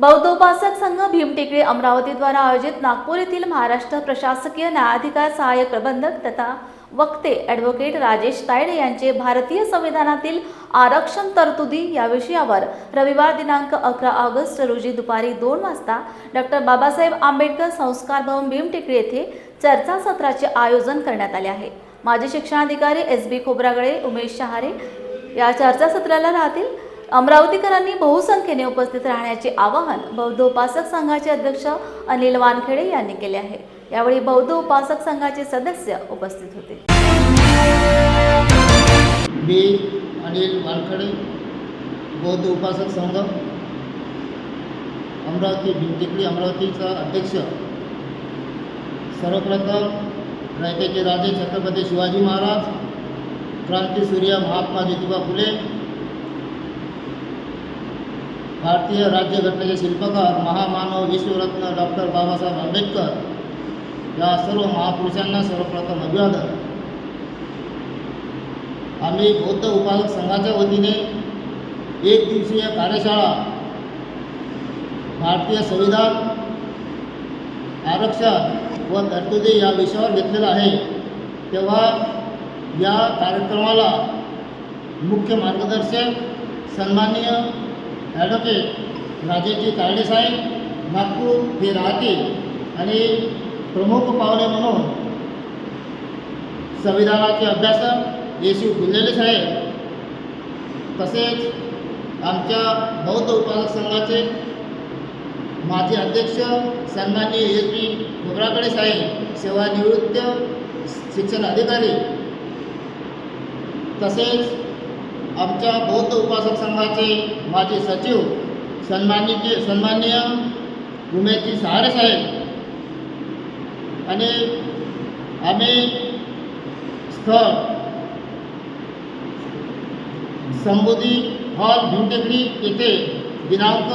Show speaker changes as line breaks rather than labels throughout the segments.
बौद्ध उपासक संघ भीमटेकडी अमरावतीद्वारा आयोजित नागपूर येथील महाराष्ट्र प्रशासकीय न्यायाधिकार सहाय्यक प्रबंधक तथा वक्ते ॲडव्होकेट राजेश तायडे यांचे भारतीय संविधानातील आरक्षण तरतुदी या विषयावर रविवार दिनांक अकरा ऑगस्ट रोजी दुपारी दोन वाजता डॉक्टर बाबासाहेब आंबेडकर संस्कार भवन भीमटेकडी येथे चर्चासत्राचे आयोजन करण्यात आले आहे. माजी शिक्षणाधिकारी एस बी खोब्रागडे उमेश शहारे या चर्चासत्राला राहतील. अमरावतीकरांनी बहुसंख्येने उपस्थित राहण्याचे आवाहन बौद्ध उपासक संघाचे अध्यक्ष अनिल वानखेडे यांनी केले आहे. यावेळी बौद्ध उपासक संघाचे सदस्य उपस्थित होते.
मी अनिल वानखेडे बौद्ध उपासक संघ अमरावती भिंतीतली अमरावतीचा अध्यक्ष सर्वप्रथम रयतेचे राजे छत्रपती शिवाजी महाराज क्रांतीसूर्य महात्मा ज्योतिबा फुले भारतीय राज्यघटनेचे शिल्पकार महामानव विश्वरत्न डॉक्टर बाबासाहेब आंबेडकर या सर्व महापुरुषांना सर्वप्रथम अभिवादन. आम्ही बौद्ध उपासक संघाच्या वतीने एक दिवसीय कार्यशाळा भारतीय संविधान आरक्षण व तरतुदी या विषयावर घेतलेला आहे. तेव्हा या कार्यक्रमाला मुख्य मार्गदर्शक सन्माननीय ॲडव्होकेट राजेजी तायडे साहेब नागपूर हे राहतील. आणि प्रमुख पाहुणे म्हणून संविधानाचे अभ्यासक येशू फुललेले साहेब. तसेच आमच्या बौद्ध उपासक संघाचे माजी अध्यक्ष सन्माननीय एस पी खोबराकडे साहेब सेवानिवृत्त शिक्षण अधिकारी. तसेच आमच्या बौद्ध उपासक संघाचे माझे सचिव सन्मानित सन्माननीय उमेशजी सहारे साहेब. आणि आम्ही स्थळ संबोधी हॉल भीमटेकडी येथे दिनांक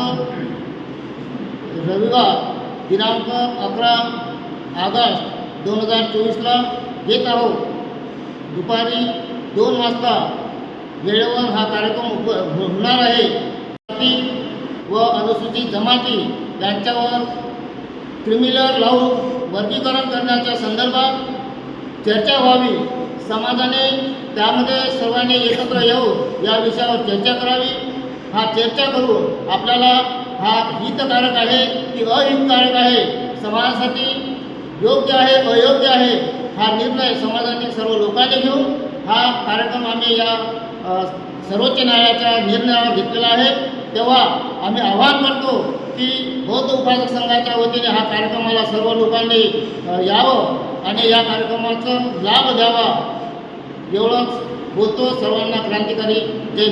रविवार दिनांक अकरा ऑगस्ट दोन हजार चोवीसला येत आहोत. दुपारी दोन वाजता वेळेवर हा कार्यक्रम उप होणार आहे. जाती व अनुसूचित जमाती यांच्यावर क्रिमिनल लावून वर्गीकरण करण्याच्या संदर्भात चर्चा व्हावी. समाजाने त्यामध्ये सर्वांनी एकत्र येऊन या विषयावर चर्चा करावी. हा चर्चा करून आपल्याला हा हितकारक आहे की अहितकारक आहे समाजासाठी योग्य आहे अयोग्य आहे हा निर्णय समाजातील सर्व लोकांनी घेऊन हा कार्यक्रम आम्ही या सर्वोच्च न्यायालयाच्या निर्णयावर घेतलेला आहे. तेव्हा आम्ही आवाहन करतो की बौद्ध उपासक संघाच्या वतीने हा कार्यक्रमाला सर्व लोकांनी यावं आणि या कार्यक्रमाचा लाभ द्यावा. एवढंच बोलतो. सर्वांना क्रांतिकारी. जय